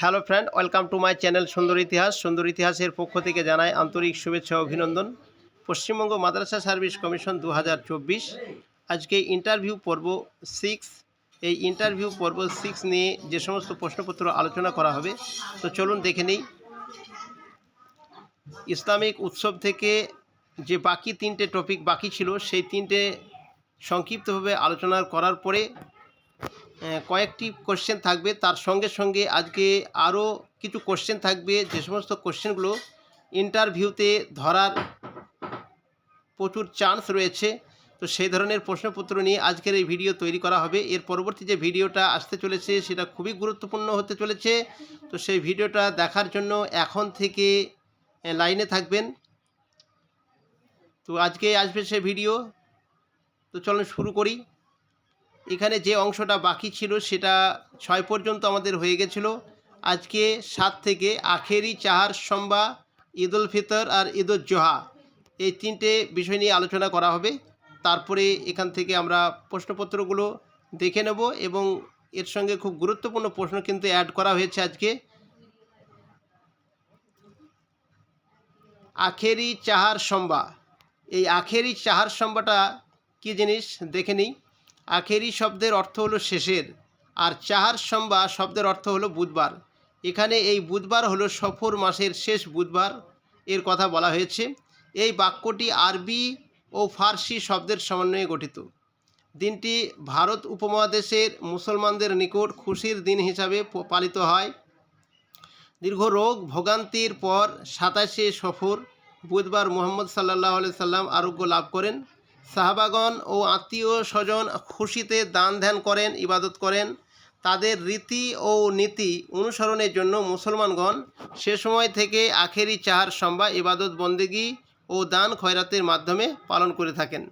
Hello friend, welcome to my channel সুন্দর ইতিহাস। সুন্দর ইতিহাসের পক্ষ থেকে জানাই আন্তরিক শুভেচ্ছা অভিনন্দন। পশ্চিমবঙ্গ মাদ্রাসা সার্ভিস কমিশন দু হাজার চব্বিশ। আজকে ইন্টারভিউ পর্ব সিক্স এই ইন্টারভিউ পর্ব সিক্স নিয়ে যে সমস্ত প্রশ্নপত্র আলোচনা করা হবে, তো চলুন দেখে নিই। ইসলামিক উৎসব থেকে যে বাকি তিনটে টপিক বাকি ছিল, সেই তিনটে সংক্ষিপ্তভাবে আলোচনা করার পরে কয়েকটি কোশ্চেন থাকবে। তার সঙ্গে সঙ্গে আজকে আরও কিছু কোশ্চেন থাকবে। যে সমস্ত কোশ্চেনগুলো ইন্টারভিউতে ধরার প্রচুর চান্স রয়েছে। তো সেই ধরনের প্রশ্নপত্র নিয়ে আজকের এই ভিডিও তৈরি করা হবে। এর পরবর্তী যে ভিডিওটা আসতে চলেছে, সেটা খুবই গুরুত্বপূর্ণ হতে চলেছে। তো সেই ভিডিওটা দেখার জন্য এখন থেকে লাইনে থাকবেন। তো আজকে আসবে সে ভিডিও তো চলুন শুরু করি। এখানে যে অংশটা বাকি ছিল সেটা ছয় পর্যন্ত আমাদের হয়ে গেছিল। আজকে সাত থেকে আখেরি চাহার সম্বা, ঈদ উল ফিতর আর ঈদ উল জোহা এই তিনটে বিষয় নিয়ে আলোচনা করা হবে। তারপরে এখান থেকে আমরা প্রশ্নপত্রগুলো দেখে নেব এবং এর সঙ্গে খুব গুরুত্বপূর্ণ প্রশ্ন কিন্তু অ্যাড করা হয়েছে আজকে। আখেরি চাহার সম্বা। এই আখেরি চাহার সম্বাটা কী জিনিস? দেখে নিই। আখেরি শব্দের অর্থ হলো শেষের, আর চাহার সম্বা শব্দের অর্থ হলো বুধবার। এখানে এই বুধবার হলো সফর মাসের শেষ বুধবার, এর কথা বলা হয়েছে। এই বাক্যটি আরবি ও ফার্সি শব্দের সমন্বয়ে গঠিত। দিনটি ভারত উপমহাদেশের মুসলমানদের নিকট খুশির দিন হিসাবে পালিত হয়। দীর্ঘ রোগ ভোগান্তির পর সাতাশে সফর বুধবার মোহাম্মদ সাল্লাহ সাল্লাম আরোগ্য লাভ করেন। সাহাবাগণ ও আত্মীয় স্বজন খুশিতে দান ধ্যান করেন, ইবাদত করেন। তাদের রীতি ও নীতি অনুসরণের জন্য মুসলমানগণ সে সময় থেকে আখেরি চাহার সম্বা, ইবাদত বন্দেগি ও দান খয়রাতের মাধ্যমে পালন করে থাকেন।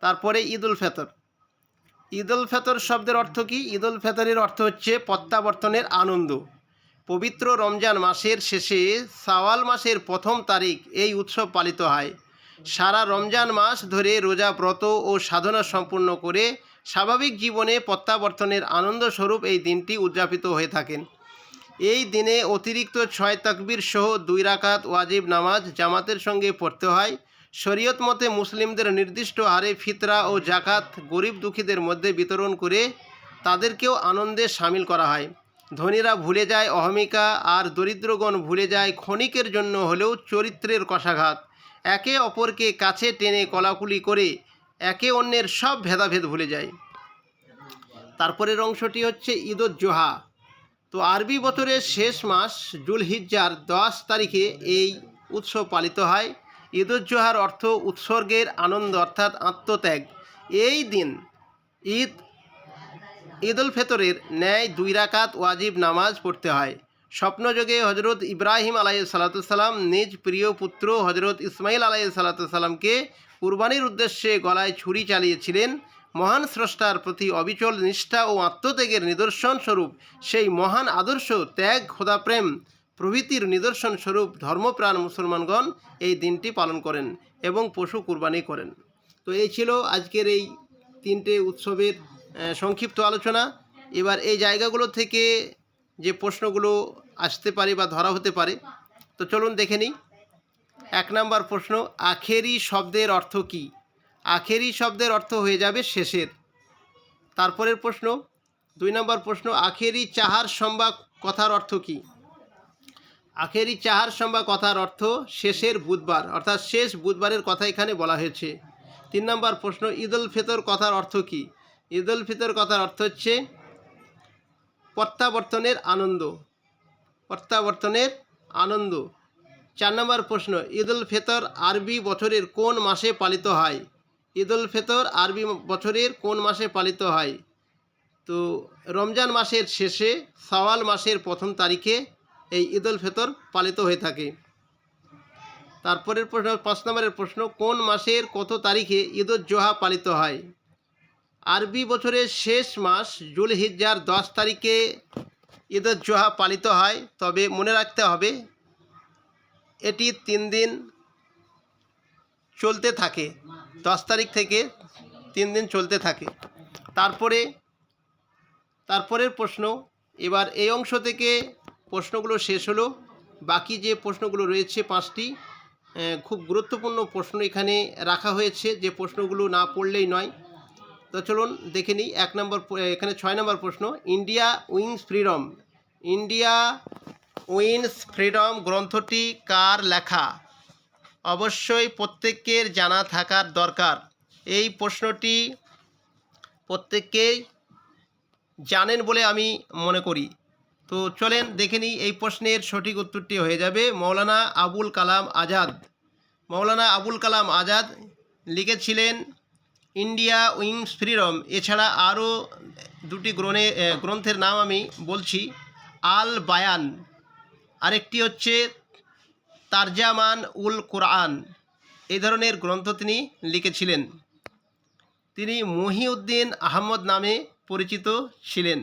তারপরে ঈদ উল ফেতর। ঈদ উল ফেতর শব্দের অর্থ কি? ঈদ উল ফেতরের অর্থ হচ্ছে প্রত্যাবর্তনের আনন্দ। পবিত্র রমজান মাসের শেষে সাওয়াল মাসের প্রথম তারিখ এই উৎসব পালিত হয়। সারা রমজান মাস ধরে রোজা ব্রত ও সাধনা সম্পূর্ণ করে স্বাভাবিক জীবনে প্রত্যাবর্তনের আনন্দস্বরূপ এই দিনটি উদযাপিত হয়ে থাকেন। এই দিনে অতিরিক্ত ছয় তাকবীর সহ দুই রাকাত ওয়াজিব নামাজ জামাতের সঙ্গে পড়তে হয়। শরীয়ত মতে মুসলিমদের নির্দিষ্ট হারে ফিতরা ও জাকাত গরিব দুঃখীদের মধ্যে বিতরণ করে তাদেরকেও আনন্দে সামিল করা হয়। ধনীরা ভুলে যায় অহমিকা, আর দরিদ্রগণ ভুলে যায় ক্ষণিকের জন্য হলেও চরিত্রের কষাঘাত। একে অপরকে কাছে টেনে কলাকুলি করে একে অন্যের সব ভেদাভেদ ভুলে যায়। তারপরের অংশটি হচ্ছে ঈদ জোহা। তো আরবি বছরের শেষ মাস জুলহিজ্জার দশ তারিখে এই উৎসব পালিত হয়। ঈদ উদ জোহার অর্থ উৎসর্গের আনন্দ অর্থাৎ আত্মত্যাগ। এই দিন ঈদ ঈদ উল ফেতরের ন্যায় দুই রাকাত ওয়াজিব নামাজ পড়তে হয়। স্বপ্নযোগে হজরত ইব্রাহিম আলাই সালাতাম নিজ প্রিয় পুত্র হজরত ইসমাইল আলাই সালাতামকে কুরবানির উদ্দেশ্যে গলায় ছুরি চালিয়েছিলেন। মহান স্রষ্টার প্রতি অবিচল নিষ্ঠা ও আত্মত্যাগের নিদর্শন স্বরূপ, সেই মহান আদর্শ ত্যাগ খোদাপ্রেম প্রভৃতির নিদর্শন স্বরূপ ধর্মপ্রাণ মুসলমানগণ এই দিনটি পালন করেন এবং পশু কুরবানি করেন। তো এই ছিল আজকের এই তিনটে উৎসবের সংক্ষিপ্ত আলোচনা। এবার এই জায়গাগুলো থেকে যে প্রশ্নগুলো আসতে পারে বা ধরা হতে পারে। তো চলুন দেখে নিই। এক নম্বর প্রশ্ন, আখেরি শব্দের অর্থ কী? আখেরি শব্দের অর্থ হয়ে যাবে শেষের। তারপরের প্রশ্ন, দুই নম্বর প্রশ্ন, আখেরি চাহার সম্বা কথার অর্থ কী? আখেরি চাহার সম্বা কথার অর্থ শেষের বুধবার, অর্থাৎ শেষ বুধবারের কথা এখানে বলা হয়েছে। তিন নম্বর প্রশ্ন ঈদ উল ফিতর কথার অর্থ কী? ঈদ উল ফিতর কথার অর্থ হচ্ছে প্রত্যাবর্তনের আনন্দ। প্রত্যাবর্তনের আনন্দ। চার নম্বর প্রশ্ন ঈদ উল ফিতর আরবি বছরের কোন মাসে পালিত হয়? ঈদ উল ফিতর আরবি বছরের কোন মাসে পালিত হয়? তো রমজান মাসের শেষে সওয়াল মাসের প্রথম তারিখে এই ঈদ উল ফিতর পালিত হয়ে থাকে। তারপরের প্রশ্ন, পাঁচ নম্বরের প্রশ্ন, কোন মাসের কত তারিখে ঈদ উল জোহা পালিত হয়? আরবি বছরের শেষ মাস জুলহিজ্জার দশ তারিখে ঈদ উল জোহা পালিত হয়। তবে মনে রাখতে হবে, এটি তিন দিন চলতে থাকে। দশ তারিখ থেকে তিন দিন চলতে থাকে। তারপরে, তারপরের প্রশ্ন, এবার এই অংশ থেকে প্রশ্নগুলো শেষ হলো। বাকি যে প্রশ্নগুলো রয়েছে পাঁচটি খুব গুরুত্বপূর্ণ প্রশ্ন এখানে রাখা হয়েছে। যে প্রশ্নগুলো না পড়লেই নয় তো চলুন দেখে নিই, এক নম্বর এখানে ছয় নম্বর প্রশ্ন। India wings freedom. India wins freedom গ্রন্থটি কার লেখা? অবশ্যই প্রত্যেকের জানা থাকার দরকার। এই প্রশ্নটি প্রত্যেককেই জানেন বলে আমি মনে করি। তো চলেন দেখে নিই, এই প্রশ্নের সঠিক উত্তরটি হয়ে যাবে মৌলানা আবুল কালাম আজাদ। মৌলানা আবুল কালাম আজাদ লিখেছিলেন ইন্ডিয়া উইংস ফ্রিডম, এছাড়া আরও দুটি গ্রন্থে গ্রন্থের নাম আমি বলছি, আল বায়ান। আরেকটি হচ্ছে তারজামান উল কোরআন। এই ধরনের গ্রন্থ তিনি লিখেছিলেন। তিনি মহিউদ্দিন আহমদ নামে পরিচিত ছিলেন।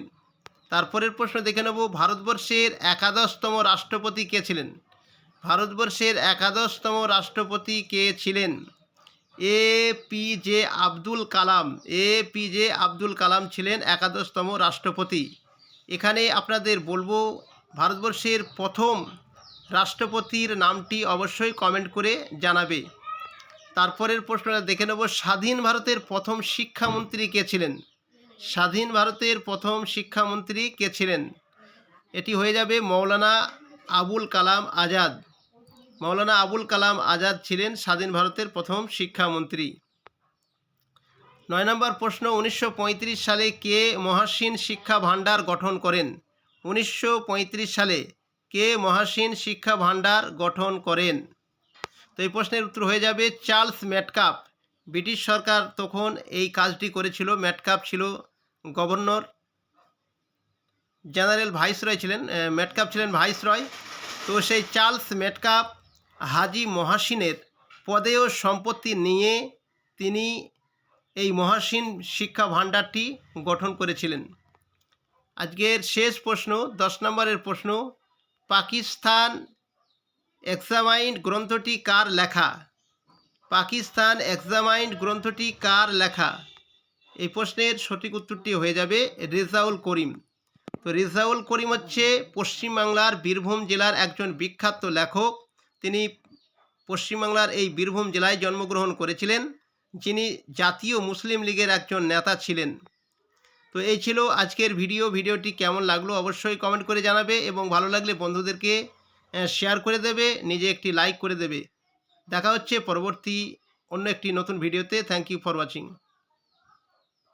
তারপরের প্রশ্ন দেখে নেব, ভারতবর্ষের একাদশতম রাষ্ট্রপতি কে ছিলেন? ভারতবর্ষের একাদশতম রাষ্ট্রপতি কে ছিলেন? A P J Abdul Kalam, A P J Abdul Kalam ছিলেন একাদশতম রাষ্ট্রপতি। এখানে আপনাদের বলব, ভারতবর্ষের প্রথম রাষ্ট্রপতির নামটি অবশ্যই কমেন্ট করে জানাবে। তারপরের প্রশ্নটা দেখে নেব, স্বাধীন ভারতের প্রথম শিক্ষামন্ত্রী কে ছিলেন? স্বাধীন ভারতের প্রথম শিক্ষামন্ত্রী কে ছিলেন? এটি হয়ে যাবে মৌলানা আবুল কালাম আজাদ। মৌলানা আবুল কালাম আজাদ ছিলেন স্বাধীন ভারতের প্রথম শিক্ষামন্ত্রী। নয় নম্বর প্রশ্ন, উনিশশো পঁয়ত্রিশ সালে কে মহাসীন শিক্ষা ভাণ্ডার গঠন করেন? উনিশশো পঁয়ত্রিশ সালে কে মহাসিন শিক্ষা ভাণ্ডার গঠন করেন? তো এই প্রশ্নের উত্তর হয়ে যাবে চার্লস ম্যাটকাপ। ব্রিটিশ সরকার তখন এই কাজটি করেছিল, ম্যাটকাপ ছিল গভর্নর। জেনারেল ভাইসরয় ছিলেন ম্যাটকাপ ছিলেন ভাইসরয়। তো সেই চার্লস ম্যাটকাপ হাজি মহাসিনের পদে ও সম্পত্তি নিয়ে তিনি এই মহাসিন শিক্ষা ভাণ্ডারটি গঠন করেছিলেন। আজকের শেষ প্রশ্ন, দশ নম্বরের প্রশ্ন, পাকিস্তান এক্সামাইন্ড গ্রন্থটি কার লেখা? পাকিস্তান এক্সামাইন্ড গ্রন্থটি কার লেখা? এই প্রশ্নের সঠিক উত্তরটি হয়ে যাবে রেজাউল করিম। তো রেজাউল করিম হচ্ছে পশ্চিমবাংলার বীরভূম জেলার একজন বিখ্যাত লেখক। তিনি পশ্চিমবাংলার এই বীরভূম জেলায় জন্মগ্রহণ করেছিলেন, যিনি জাতীয় মুসলিম লীগের একজন নেতা ছিলেন। তো এই ছিল আজকের ভিডিও। ভিডিওটি কেমন লাগল অবশ্যই কমেন্ট করে জানাবে এবং ভালো লাগলে বন্ধুদেরকে শেয়ার করে দেবে, নিজে একটি লাইক করে দেবে। দেখা হচ্ছে পরবর্তী অন্য একটি নতুন ভিডিওতে। Thank you for watching